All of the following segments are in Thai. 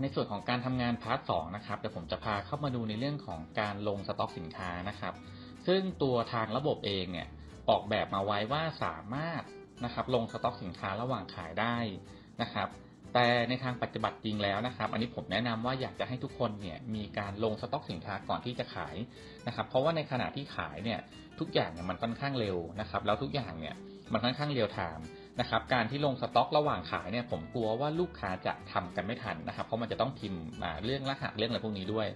ในส่วนของการทำงานพาร์ทสองนะครับเดี๋ยวผมจะพาเข้ามาดูในเรื่องของการลงสต็อกสินค้านะครับ ซึ่งตัวทางระบบเองเนี่ยออกแบบมาไว้ว่าสามารถนะครับลงสต็อกสินค้าระหว่างขายได้นะครับ แต่ในทางปฏิบัติจริงแล้วนะครับ อันนี้ผมแนะนำว่าอยากจะให้ทุกคนเนี่ยมีการลงสต็อกสินค้าก่อนที่จะขายนะครับ เพราะว่าในขณะที่ขายเนี่ยทุกอย่างเนี่ยมันค่อนข้างเร็วนะครับ แล้วทุกอย่างเนี่ยมันค่อนข้างเร็วไทม์ นะครับการที่ลงสต็อกระหว่างขายเนี่ยผมกลัวว่าลูกค้าจะทำกันไม่ทันนะครับ เพราะมันจะต้องพิมพ์มาเรื่องรหัสเรื่องอะไรพวกนี้ด้วย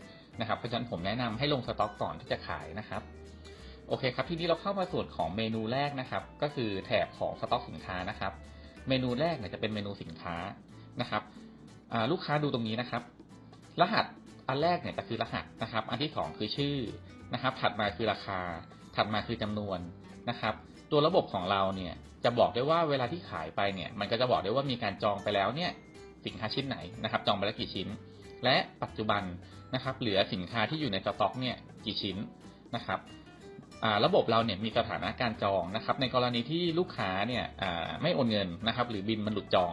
นะครับเพราะฉะนั้นผมแนะนำให้ลงสต็อกก่อนที่จะขายนะครับโอเคครับทีนี้เราเข้ามาส่วนของเมนูแรกนะครับ ก็คือแถบของสต็อกสินค้านะครับ เมนูแรกเนี่ยจะเป็นเมนูสินค้านะครับลูกค้าดูตรงนี้นะครับ รหัสอันแรกเนี่ยจะคือรหัสนะครับ อันที่สองคือชื่อนะครับ ถัดมาคือราคา ถัดมาคือจำนวนนะครับ ตัวระบบของเราเนี่ยจะบอกได้ว่าเวลาที่ขายไปเนี่ยมันก็จะบอกได้ว่ามีการจองไปแล้วเนี่ยสินค้าชิ้นไหนนะครับ จองไปแล้วกี่ชิ้น และปัจจุบันนะครับ เหลือสินค้าที่อยู่ในสต็อกเนี่ยกี่ชิ้นนะครับระบบเราเนี่ยมีสถานะการจองนะครับ ในกรณีที่ลูกค้าเนี่ยไม่โอนเงินนะครับ หรือบินมันหลุดจอง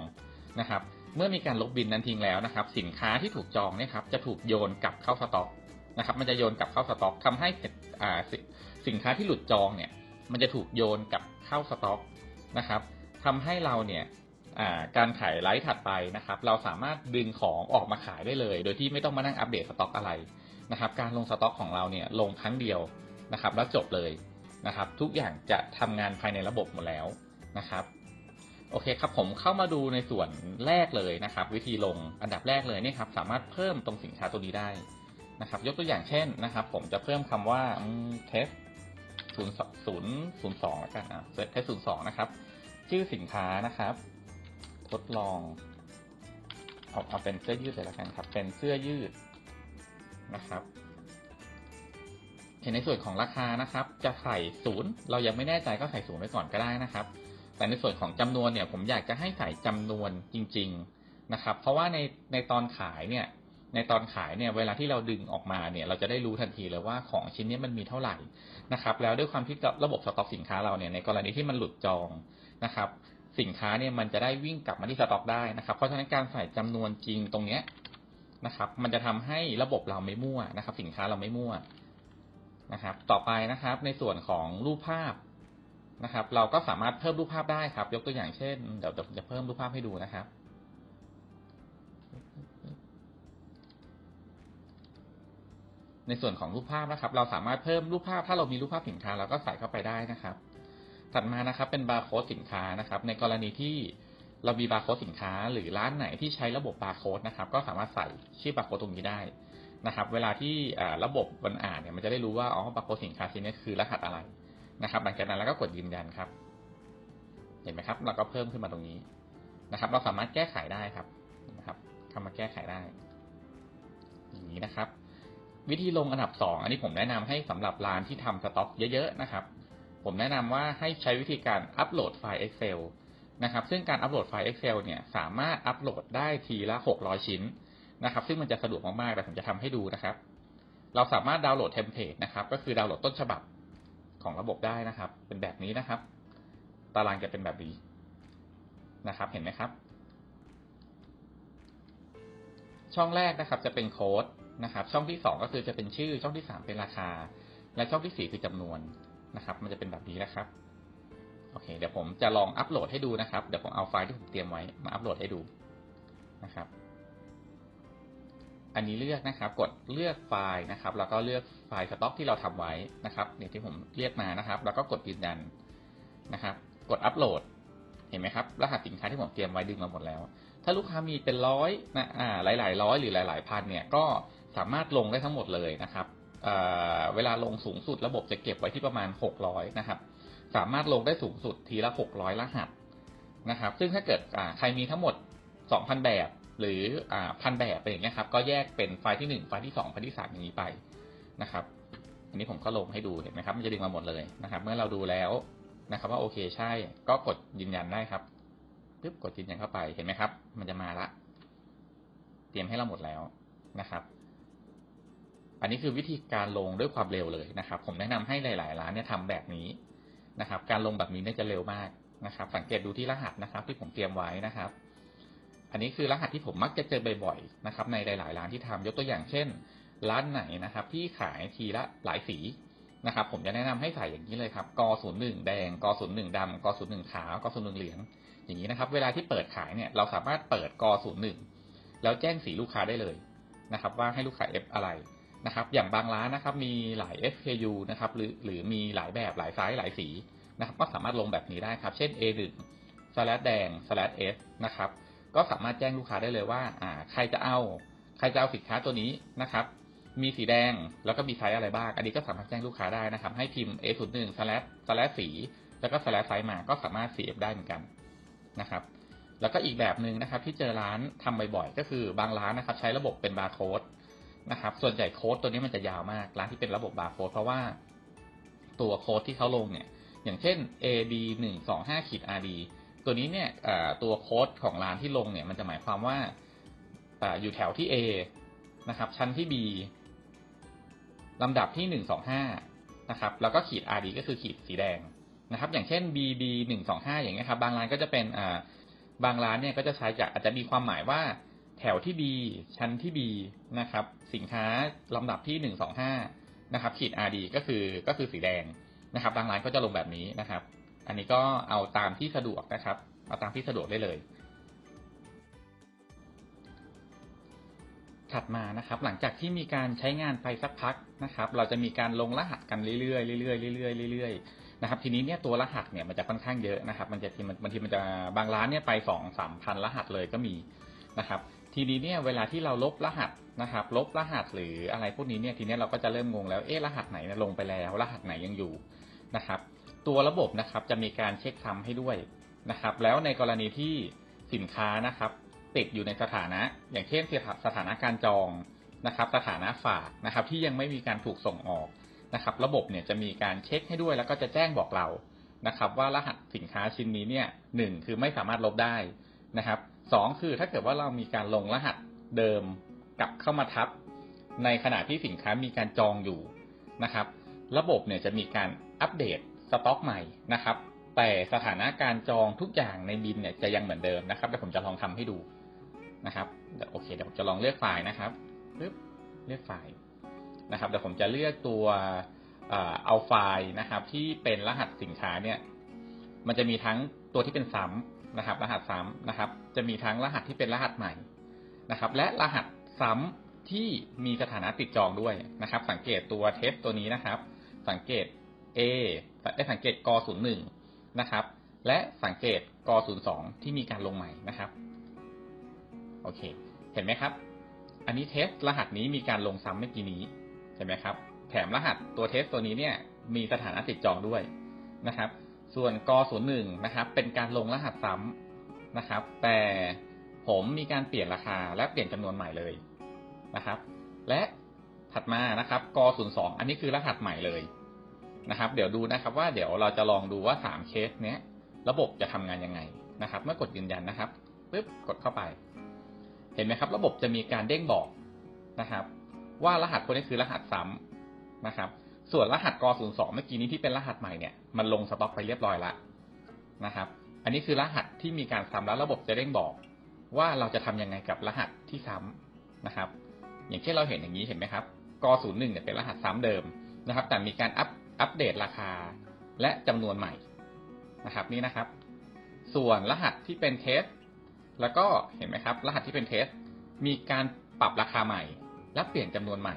นะครับ เมื่อมีการลบบินนั้นทิ้งแล้วนะครับ สินค้าที่ถูกจองเนี่ยครับจะถูกโยนกลับเข้าสต็อกนะครับ มันจะโยนกลับเข้าสต็อกทำให้อ่า สินค้าที่หลุดจองเนี่ยมันจะถูกโยนกลับเข้าสต็อกนะครับทำให้เราเนี่ยการขายไลฟ์ถัดไปนะครับ เราสามารถดึงของออกมาขายได้เลย โดยที่ไม่ต้องมานั่งอัปเดตสต็อกอะไรนะครับ การลงสต็อกของเราเนี่ยลงครั้งเดียวนะครับ แล้วจบเลยนะครับ ทุกอย่างจะทำงานภายในระบบหมดแล้วนะครับ โอเคครับผมเข้ามาดูในส่วนแรกเลยนะครับ วิธีลงอันดับแรกเลยนี่ครับสามารถเพิ่มตรงสินค้าตัวนี้ได้นะครับ ยกตัวอย่างเช่นนะครับ ผมจะเพิ่มคำว่าเทส ศูนย์ศูนย์ศูนย์สองแล้วกันอะเทสศูนย์สองนะครับ ชื่อสินค้านะครับ ทดลองเอาเอาเป็นเสื้อยืดเลยแล้วกันครับ เป็นเสื้อยืดนะครับเห็นในส่วนของราคานะครับ จะใส่ศูนย์เรายังไม่แน่ใจก็ใส่ศูนย์ไว้ก่อนก็ได้นะครับ แต่ในส่วนของจำนวนเนี่ย ผมอยากจะให้ใส่จำนวนจริง ๆนะครับ เพราะว่าในในตอนขายเนี่ย ในตอนขายเนี่ยเวลาที่เราดึงออกมาเนี่ย เราจะได้รู้ทันทีเลยว่าของชิ้นนี้มันมีเท่าไหร่นะครับ แล้วด้วยความที่ระบบสต็อกสินค้าเราเนี่ยในกรณีที่มันหลุดจองนะครับ สินค้าเนี่ยมันจะได้วิ่งกลับมาที่สต็อกได้นะครับ เพราะฉะนั้นการใส่จำนวนจริงตรงเนี้ยนะครับ มันจะทำให้ระบบเราไม่มั่วนะครับ สินค้าเราไม่มั่วนะครับ ต่อไปนะครับ ในส่วนของรูปภาพนะครับ เราก็สามารถเพิ่มรูปภาพได้ครับ ยกตัวอย่างเช่น เดี๋ยวจะเพิ่มรูปภาพให้ดูนะครับ ในส่วนของรูปภาพนะครับ เราสามารถเพิ่มรูปภาพถ้าเรามีรูปภาพสินค้าเราก็ใส่เข้าไปได้นะครับ ถัดมานะครับเป็นบาร์โค้ดสินค้านะครับ ในกรณีที่เรามีบาร์โค้ดสินค้า หรือร้านไหนที่ใช้ระบบบาร์โค้ดนะครับ ก็สามารถใส่ชื่อบาร์โค้ดตรงนี้ได้นะครับ เวลาที่ระบบมันอ่านเนี่ยมันจะได้รู้ว่าอ๋อบาร์โค้ดสินค้าชิ้นนี้คือรหัสอะไรนะครับ หลังจากนั้นเราก็กดยืนยันครับ เห็นไหมครับ เราก็เพิ่มขึ้นมาตรงนี้นะครับ เราสามารถแก้ไขได้ครับนะครับทำมาแก้ไขได้ อย่างนี้นะครับ วิธีลงอันดับสองอันนี้ผมแนะนำให้สำหรับร้านที่ทำสต็อกเยอะๆนะครับ ผมแนะนำว่าให้ใช้วิธีการอัปโหลดไฟล์ Excel นะครับ ซึ่งการอัปโหลดไฟล์ Excel เนี่ยสามารถอัปโหลดได้ทีละ 600 ชิ้นนะครับ ซึ่งมันจะสะดวกมากๆแต่ผมจะทำให้ดูนะครับ เราสามารถดาวน์โหลดเทมเพลตนะครับ ก็คือดาวน์โหลดต้นฉบับของระบบได้นะครับ เป็นแบบนี้นะครับ ตารางจะเป็นแบบนี้นะครับ เห็นไหมครับ ช่องแรกนะครับจะเป็นโค้ด นะครับ ช่องที่สองก็คือจะเป็นชื่อช่องที่สามเป็นราคา และช่องที่สี่คือจำนวนนะครับ มันจะเป็นแบบนี้นะครับโอเค เดี๋ยวผมจะลองอัปโหลดให้ดูนะครับ เดี๋ยวผมเอาไฟล์ที่ผมเตรียมไว้มาอัปโหลดให้ดูนะครับ อันนี้เลือกนะครับ กดเลือกไฟล์นะครับ แล้วก็เลือกไฟล์สต็อกที่เราทำไว้นะครับเนี่ยที่ผมเรียกมานะครับ แล้วก็กดยืนยันนะครับ กดอัปโหลด เห็นไหมครับ รหัสสินค้าที่ผมเตรียมไว้ดึงมาหมดแล้ว ถ้าลูกค้ามีเป็นร้อยนะ อ่า หลาย ๆ ร้อยหรือหลาย ๆ พันเนี่ย ก็ สามารถลงได้ทั้งหมดเลยนะครับเเวลาลงสูงสุดระบบจะเก็บไว้ที่ประมาณ 600 นะครับ สามารถลงได้สูงสุดทีละ 600 รหัสนะครับ ซึ่งถ้าเกิดใครมีทั้งหมด 2,000 แบบ หรือพันแบบเป็นอย่างเงี้ยครับ ก็แยกเป็นไฟล์ที่ 1 ไฟล์ที่ 2 ไฟล์ที่ 3 อย่างนี้ไปนะครับ อันนี้ผมก็ลงให้ดูเห็นไหมครับ มันจะดึงมาหมดเลยนะครับ เมื่อเราดูแล้วนะครับว่าโอเคใช่ ก็กดยืนยันได้ครับปึ๊บกดยืนยันเข้าไป เห็นไหมครับ มันจะมาละ เตรียมให้เราหมดแล้วนะครับ อันนี้คือวิธีการลงด้วยความเร็วเลยนะครับ ผมแนะนำให้หลาย ๆ ร้านเนี่ยทำแบบนี้นะครับ การลงแบบนี้เนี่ยจะเร็วมากนะครับ สังเกตดูที่รหัสนะครับ ที่ผมเตรียมไว้นะครับ อันนี้คือรหัสที่ผมมักจะเจอบ่อยๆนะครับ ในหลาย ๆ ร้านที่ทำยกตัวอย่างเช่น ร้านไหนนะครับ ที่ขายทีละหลายสีนะครับ ผมจะแนะนำให้ใส่อย่างนี้เลยครับกศูนย์หนึ่งแดงกศูนย์หนึ่งดำกศูนย์หนึ่งขาวกศูนย์หนึ่งเหลือง อย่างนี้นะครับ เวลาที่เปิดขายเนี่ยเราสามารถเปิดกศูนย์หนึ่งแล้วแจ้งสีลูกค้าได้เลยนะครับ ว่าให้ลูกค้า F อะไร นะครับ อย่างบางร้านนะครับ มีหลาย SKU นะครับ หรือหรือมีหลายแบบหลายไซส์หลายสีนะครับ ก็สามารถลงแบบนี้ได้ครับ เช่น A1 สแลดแดงสแลด S นะครับ ก็สามารถแจ้งลูกค้าได้เลยว่า อ่า ใครจะเอา ใครจะเอาสินค้าตัวนี้นะครับ มีสีแดงแล้วก็มีไซส์อะไรบ้าง อันนี้ก็สามารถแจ้งลูกค้าได้นะครับ ให้พิมพ์ A01 สแลดสแลดสี แล้วก็สแลดไซส์มา ก็สามารถ CF ได้เหมือนกันนะครับ แล้วก็อีกแบบหนึ่งนะครับ ที่เจอร้านทำบ่อยๆ ก็คือบางร้านนะครับ ใช้ระบบเป็นบาร์โค้ด นะครับ ส่วนใหญ่โค้ดตัวนี้มันจะยาวมาก ร้านที่เป็นระบบบาร์โค้ดเพราะว่าตัวโค้ดที่เขาลงเนี่ย อย่างเช่น ad หนึ่งสองห้าขีด rd ตัวนี้เนี่ยตัวโค้ดของร้านที่ลงเนี่ย มันจะหมายความว่าอยู่แถวที่ A นะครับ ชั้นที่ B ลำดับที่หนึ่งสองห้านะครับ แล้วก็ขีด rd ก็คือขีดสีแดงนะครับ อย่างเช่น bb หนึ่งสองห้าอย่างเงี้ยครับ บางร้านก็จะเป็นบางร้านเนี่ยก็จะใช้จากอาจจะมีความหมายว่า แถวที่ B ชั้นที่ B นะครับ สินค้าลำดับที่หนึ่งสองห้านะครับ ขีด RD ก็คือก็คือสีแดงนะครับบางร้านก็จะลงแบบนี้นะครับ อันนี้ก็เอาตามที่สะดวกนะครับ เอาตามที่สะดวกได้เลย ถัดมานะครับ หลังจากที่มีการใช้งานไปสักพักนะครับ เราจะมีการลงรหัสกันเรื่อยๆเรื่อยๆเรื่อยๆเรื่อยๆนะครับ ทีนี้เนี่ยตัวรหัสเนี่ยมันจะค่อนข้างเยอะนะครับ มันจะทีมันบางทีมันจะบางร้านเนี่ยไปสองสามพันรหัสเลยก็มีนะครับ ทีนี้เนี่ยเวลาที่เราลบรหัสนะครับ ลบรหัสหรืออะไรพวกนี้เนี่ยทีนี้เราก็จะเริ่มงงแล้วเอ๊ะรหัสไหนลงไปแล้ว รหัสไหนยังอยู่นะครับ ตัวระบบนะครับจะมีการเช็คซ้ำให้ด้วยนะครับ แล้วในกรณีที่สินค้านะครับ ติดอยู่ในสถานะ อย่างเช่นสถานะการจองนะครับ สถานะฝากนะครับ ที่ยังไม่มีการถูกส่งออกนะครับ ระบบเนี่ยจะมีการเช็คให้ด้วย แล้วก็จะแจ้งบอกเรานะครับ ว่ารหัสสินค้าชิ้นนี้เนี่ยหนึ่งคือไม่สามารถลบได้นะครับ สองคือถ้าเกิดว่าเรามีการลงรหัสเดิมกลับเข้ามาทับ ในขณะที่สินค้ามีการจองอยู่นะครับ ระบบเนี่ยจะมีการอัปเดตสต็อกใหม่นะครับ แต่สถานะการจองทุกอย่างในบินเนี่ยจะยังเหมือนเดิมนะครับเดี๋ยวผมจะลองทำให้ดูนะครับเดี๋ยวโอเคเดี๋ยวผมจะลองเลือกไฟล์นะครับปึ๊บเลือกไฟล์นะครับเดี๋ยวผมจะเลือกตัวเอาไฟล์นะครับ ที่เป็นรหัสสินค้าเนี่ย มันจะมีทั้งตัวที่เป็นซ้ำ นะครับ รหัสซ้ำนะครับ จะมีทั้งรหัสที่เป็นรหัสใหม่นะครับ และรหัสซ้ำที่มีสถานะติดจองด้วยนะครับ สังเกตตัวเทสตัวนี้นะครับ สังเกต A ได้สังเกตก01นะครับ และสังเกตก02ที่มีการลงใหม่นะครับโอเค เห็นไหมครับ อันนี้เทสรหัสนี้มีการลงซ้ำเมื่อกี้นี้เห็นไหมครับ แถมรหัสตัวเทสตัวนี้เนี่ยมีสถานะติดจองด้วยนะครับ ส่วนก01นะครับ เป็นการลงรหัสซ้ำนะครับ แต่ผมมีการเปลี่ยนราคาและเปลี่ยนจำนวนใหม่เลยนะครับ และถัดมานะครับก02อันนี้คือรหัสใหม่เลยนะครับ เดี๋ยวดูนะครับว่าเดี๋ยวเราจะลองดูว่า3เคสเนี้ยระบบจะทำงานยังไงนะครับ เมื่อกดยืนยันนะครับปึ๊บกดเข้าไป เห็นไหมครับ ระบบจะมีการเด้งบอกนะครับ ว่ารหัสคนนี้คือรหัสซ้ำนะครับ ส่วนรหัสก02เมื่อกี้นี้ที่เป็นรหัสใหม่เนี่ยมันลงสต็อกไปเรียบร้อยแล้วนะครับ อันนี้คือรหัสที่มีการซ้ำแล้วระบบจะเด้งบอก ว่าเราจะทำยังไงกับรหัสที่ซ้ำนะครับ อย่างเช่นเราเห็นอย่างนี้เห็นไหมครับก01เนี่ยเป็นรหัสซ้ำเดิมนะครับ แต่มีการอัปอัปเดตราคาและจำนวนใหม่นะครับนี่นะครับ ส่วนรหัสที่เป็นเทสแล้วก็เห็นไหมครับ รหัสที่เป็นเทสมีการปรับราคาใหม่ และเปลี่ยนจำนวนใหม่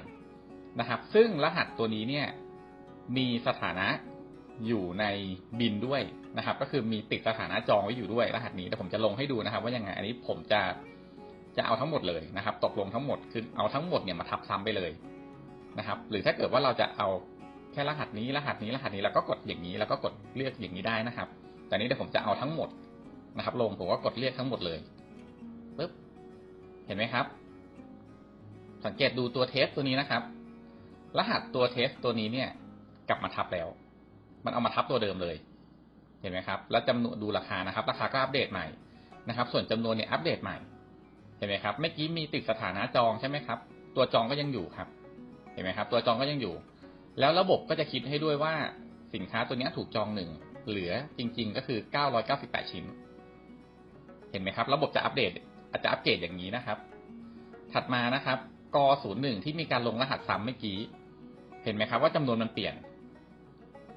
นะครับ ซึ่งรหัสตัวนี้เนี่ย มีสถานะอยู่ในบินด้วยนะครับ ก็คือมีติดสถานะจองไว้อยู่ด้วยรหัสนี้แต่ผมจะลงให้ดูนะครับ ว่ายังไง อันนี้ผมจะจะเอาทั้งหมดเลยนะครับ ตกลงทั้งหมดคือเอาทั้งหมดเนี่ยมาทับซ้ำไปเลยนะครับ หรือถ้าเกิดว่าเราจะเอาแค่รหัสนี้รหัสนี้รหัสนี้แล้วก็กดอย่างนี้แล้วก็กดเลือกอย่างนี้ได้นะครับ แต่นี้เดี๋ยวผมจะเอาทั้งหมดนะครับ ลงผมก็กดเรียกทั้งหมดเลยปึ๊บเห็นไหมครับ สังเกตดูตัวเทสตัวนี้นะครับ รหัสตัวเทสตัวนี้เนี่ย กลับมาทับแล้ว มันเอามาทับตัวเดิมเลย เห็นไหมครับ แล้วจำนวนดูราคานะครับ ราคาก็อัปเดตใหม่นะครับ ส่วนจำนวนเนี่ยอัปเดตใหม่ เห็นไหมครับ เมื่อกี้มีติดสถานะจองใช่ไหมครับ ตัวจองก็ยังอยู่ครับ เห็นไหมครับ ตัวจองก็ยังอยู่ แล้วระบบก็จะคิดให้ด้วยว่าสินค้าตัวนี้ถูกจองหนึ่ง เหลือจริง ๆ ก็คือ 998 ชิ้น เห็นไหมครับ ระบบจะอัปเดต อาจจะอัปเกรดอย่างนี้นะครับ ถัดมานะครับกศูนย์หนึ่งที่มีการลงรหัสซ้ำเมื่อกี้ เห็นไหมครับว่าจำนวนมันเปลี่ยน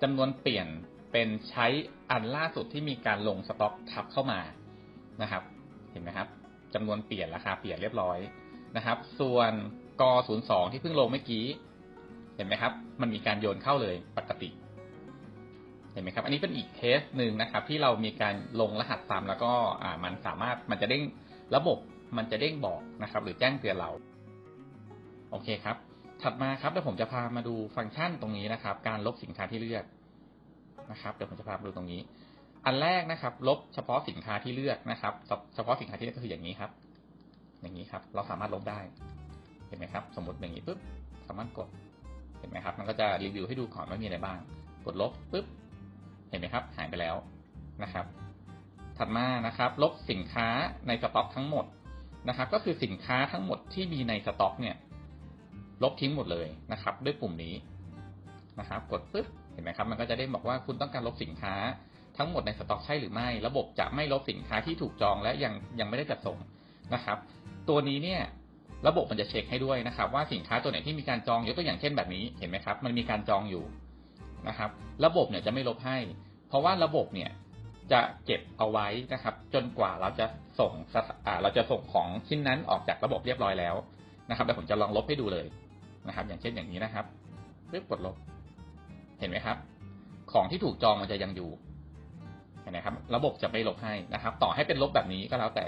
จำนวนเปลี่ยนเป็นใช้อันล่าสุดที่มีการลงสต็อกทับเข้ามานะครับ เห็นไหมครับจำนวนเปลี่ยนราคาเปลี่ยนเรียบร้อยนะครับ ส่วนกศูนย์สองที่เพิ่งลงเมื่อกี้เห็นไหมครับ มันมีการโยนเข้าเลยปกติ เห็นไหมครับ อันนี้เป็นอีกเคสหนึ่งนะครับ ที่เรามีการลงรหัสซ้ำแล้วก็มันสามารถมันจะเด้งระบบมันจะเด้งบอกนะครับ หรือแจ้งเตือนเรา โอเคครับ ถัดมาครับเดี๋ยวผมจะพามาดูฟังก์ชันตรงนี้นะครับ การลบสินค้าที่เลือกนะครับเดี๋ยวผมจะพามาดูตรงนี้ อันแรกนะครับ ลบเฉพาะสินค้าที่เลือกนะครับ เฉพาะสินค้าที่เลือกก็คืออย่างนี้ครับ อย่างนี้ครับ เราสามารถลบได้เห็นไหมครับ สมมติอย่างนี้ปุ๊บสามารถกดเห็นไหมครับ มันก็จะรีวิวให้ดูก่อนว่ามีอะไรบ้าง กดลบปุ๊บเห็นไหมครับ หายไปแล้วนะครับ ถัดมานะครับ ลบสินค้าในสต็อกทั้งหมดนะครับ ก็คือสินค้าทั้งหมดที่มีในสต็อกเนี่ย ลบทิ้งหมดเลยนะครับ ด้วยปุ่มนี้นะครับ กดปุ๊บเห็นไหมครับ มันก็จะได้บอกว่าคุณต้องการลบสินค้าทั้งหมดในสต็อกใช่หรือไม่ ระบบจะไม่ลบสินค้าที่ถูกจองและยังยังไม่ได้จัดส่งนะครับ ตัวนี้เนี่ยระบบมันจะเช็คให้ด้วยนะครับ ว่าสินค้าตัวไหนที่มีการจองยกตัวอย่างเช่นแบบนี้เห็นไหมครับ มันมีการจองอยู่นะครับ ระบบเนี่ยจะไม่ลบให้ เพราะว่าระบบเนี่ยจะเก็บเอาไว้นะครับ จนกว่าเราจะส่งสถอ่าเราจะส่งของชิ้นนั้นออกจากระบบเรียบร้อยแล้วนะครับเดี๋ยวผมจะลองลบให้ดูเลย นะครับ อย่างเช่นอย่างนี้นะครับปึ๊บกดลบ เห็นไหมครับ ของที่ถูกจองมันจะยังอยู่เห็นไหมครับ ระบบจะไม่ลบให้นะครับ ต่อให้เป็นลบแบบนี้ก็แล้วแต่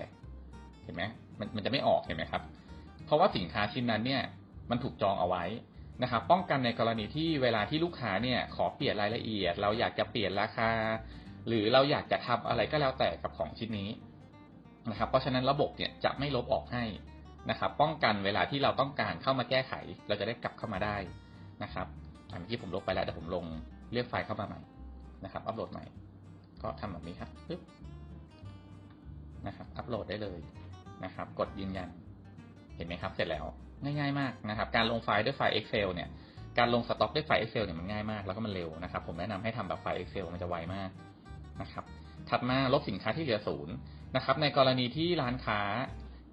เห็นไหมมันมันจะไม่ออกเห็นไหมครับ เพราะว่าสินค้าชิ้นนั้นเนี่ย มันถูกจองเอาไว้นะครับ ป้องกันในกรณีที่เวลาที่ลูกค้าเนี่ย ขอเปลี่ยนรายละเอียด เราอยากจะเปลี่ยนราคา หรือเราอยากจะทำอะไรก็แล้วแต่กับของชิ้นนี้นะครับ เพราะฉะนั้นระบบเนี่ยจะไม่ลบออกให้ นะครับ ป้องกันเวลาที่เราต้องการเข้ามาแก้ไข เราจะได้กลับเข้ามาได้นะครับอันเมื่อกี้ผมลบไปแล้วเดี๋ยวผมลงเรียกไฟล์เข้ามาใหม่นะครับ อัปโหลดใหม่ ก็ทำแบบนี้ครับปึ๊บนะครับ อัปโหลดได้เลยนะครับ กดยืนยัน เห็นไหมครับ เสร็จแล้ว ง่ายๆมากนะครับ การลงไฟล์ด้วยไฟล์ Excel เนี่ย การลงสต็อกด้วยไฟล์ Excel เนี่ยมันง่ายมาก แล้วก็มันเร็วนะครับ ผมแนะนำให้ทำแบบไฟล์ Excel มันจะไวมากนะครับ ถัดมาลบสินค้าที่เหลือศูนย์นะครับ ในกรณีที่ร้านค้า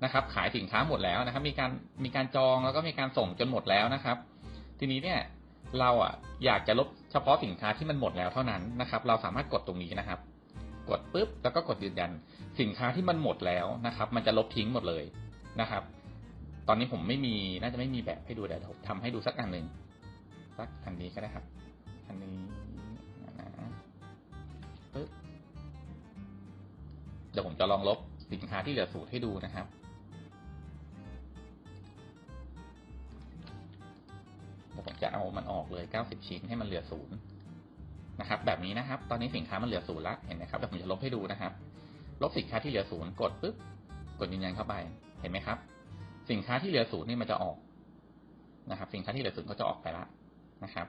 นะครับ ขายสินค้าหมดแล้วนะครับ มีการมีการจองแล้วก็มีการส่งจนหมดแล้วนะครับ ทีนี้เนี่ยเราอะอยากจะลบเฉพาะสินค้าที่มันหมดแล้วเท่านั้นนะครับ เราสามารถกดตรงนี้นะครับ กดปุ๊บแล้วก็กดยืนยัน สินค้าที่มันหมดแล้วนะครับ มันจะลบทิ้งหมดเลยนะครับ ตอนนี้ผมไม่มีน่าจะไม่มีแบบให้ดูเดี๋ยวผมทำให้ดูสักอันหนึ่งสักอันนี้ก็ได้ครับ อันนี้นะปึ๊บเดี๋ยวผมจะลองลบสินค้าที่เหลือศูนย์ให้ดูนะครับ 90 ชิ้นให้มันเหลือศูนย์นะครับ แบบนี้นะครับ ตอนนี้สินค้ามันเหลือศูนย์แล้วเห็นไหมครับเดี๋ยวผมจะลบให้ดูนะครับ ลบสินค้าที่เหลือศูนย์กดปุ๊บกดยืนยันเข้าไปเห็นไหมครับ สินค้าที่เหลือศูนย์นี่มันจะออกนะครับ สินค้าที่เหลือศูนย์ก็จะออกไปละนะครับ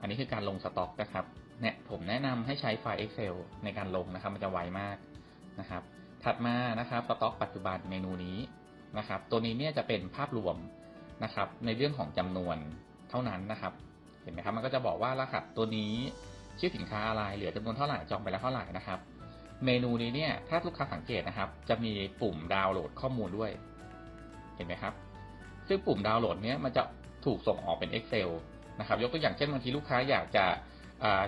อันนี้คือการลงสต็อกนะครับเนี่ยผมแนะนำให้ใช้ไฟล์ Excel ในการลงนะครับ มันจะไวมากนะครับ ถัดมานะครับสต็อกปัจจุบันเมนูนี้นะครับ ตัวนี้เนี่ยจะเป็นภาพรวมนะครับ ในเรื่องของจำนวน เท่านั้นนะครับ เห็นไหมครับมันก็จะบอกว่ารหัสตัวนี้ชื่อสินค้าอะไรเหลือจำนวนเท่าไหร่จองไปแล้วเท่าไหร่นะครับ เมนูนี้เนี่ยถ้าลูกค้าสังเกตนะครับ จะมีปุ่มดาวน์โหลดข้อมูลด้วย เห็นไหมครับ ซึ่งปุ่มดาวน์โหลดเนี้ยมันจะถูกส่งออกเป็น Excel นะครับ ยกตัวอย่างเช่นบางทีลูกค้าอยากจะ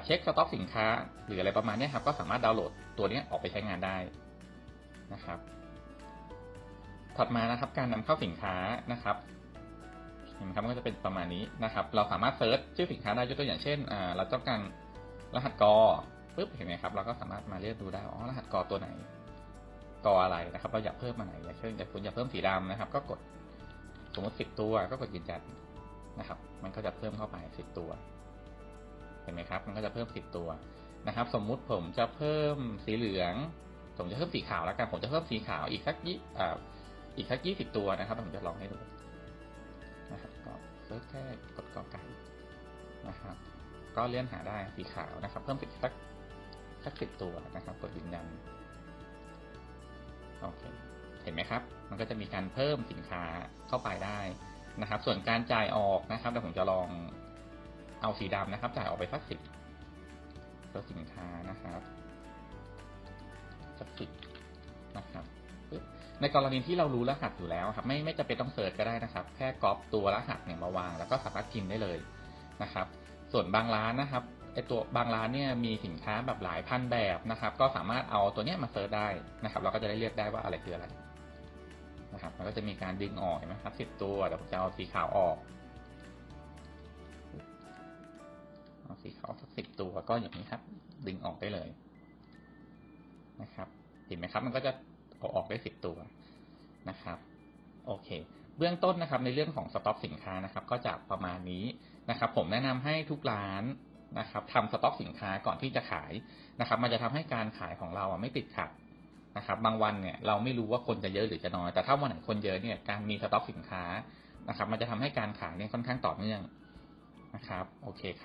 เช็คสต็อกสินค้า หรืออะไรประมาณนี้ครับก็สามารถดาวน์โหลดตัวนี้ออกไปใช้งานได้นะครับ ถัดมานะครับการนำเข้าสินค้านะครับ เห็นไหมครับมันก็จะเป็นประมาณนี้นะครับ เราสามารถเซิร์ชชื่อสินค้าได้ยกตัวอย่างเช่นเราต้องการรหัสกอปุ๊บเห็นไหมครับเราก็สามารถมาเลือกดูได้อ๋อรหัสกอตัวไหนกออะไรนะครับ เราอยากเพิ่มมาไหนอยากเช่นอยากคุณอยากเพิ่มสีดำนะครับ ก็กดสมมติสิบตัวก็กดยืนยันนะครับ มันก็จะเพิ่มเข้าไปสิบตัว เห็นไหมครับ มันก็จะเพิ่มสิบตัวนะครับ สมมุติผมจะเพิ่มสีเหลือง ผมจะเพิ่มสีขาวแล้วกันผมจะเพิ่มสีขาวอีกสักยี่อีกสักยี่สิบตัวนะครับผมจะลองให้ดู นะครับก็เซิร์ชแค่กดกอไก่นะครับ ก็เลื่อนหาได้สีขาวนะครับ เพิ่มอีกสักสักสิบตัวนะครับ กดยืนยันโอเคเห็นไหมครับ มันก็จะมีการเพิ่มสินค้าเข้าไปได้นะครับ ส่วนการจ่ายออกนะครับเดี๋ยวผมจะลองเอาสีดำนะครับ จ่ายออกไปสักสิบตัวสินค้านะครับสักสิบนะครับ ปุ๊บในกรณีที่เรารู้รหัสอยู่แล้วครับไม่ไม่จำเป็นต้องเสิร์ชก็ได้นะครับ แค่ก๊อปตัวรหัสเนี่ยมาวาง แล้วก็สามารถพิมพ์ได้เลยนะครับ ส่วนบางร้านนะครับไอตัวบางร้านเนี่ยมีสินค้าแบบหลายพันแบบนะครับ ก็สามารถเอาตัวเนี้ยมาเสิร์ชได้นะครับ เราก็จะได้เลือกได้ว่าอะไรคืออะไรนะครับมันก็จะมีการดึงออกเห็นไหมครับสิบตัวเดี๋ยวผมจะเอาสีขาวออกเอาสีขาวสักสิบตัวก็อย่างนี้ครับ ดึงออกได้เลยนะครับ เห็นไหมครับ มันก็จะ เอาออกได้สิบตัวนะครับโอเค เบื้องต้นนะครับในเรื่องของสต็อกสินค้านะครับ ก็จะประมาณนี้นะครับ ผมแนะนำให้ทุกร้านนะครับทำสต็อกสินค้าก่อนที่จะขายนะครับ มันจะทำให้การขายของเราอะไม่ติดขัดนะครับ บางวันเนี่ยเราไม่รู้ว่าคนจะเยอะหรือจะน้อย แต่ถ้าวันไหนคนเยอะเนี่ยการมีสต็อกสินค้านะครับ มันจะทำให้การขายเนี่ยค่อนข้างต่อเนื่องนะครับ โอเคครับ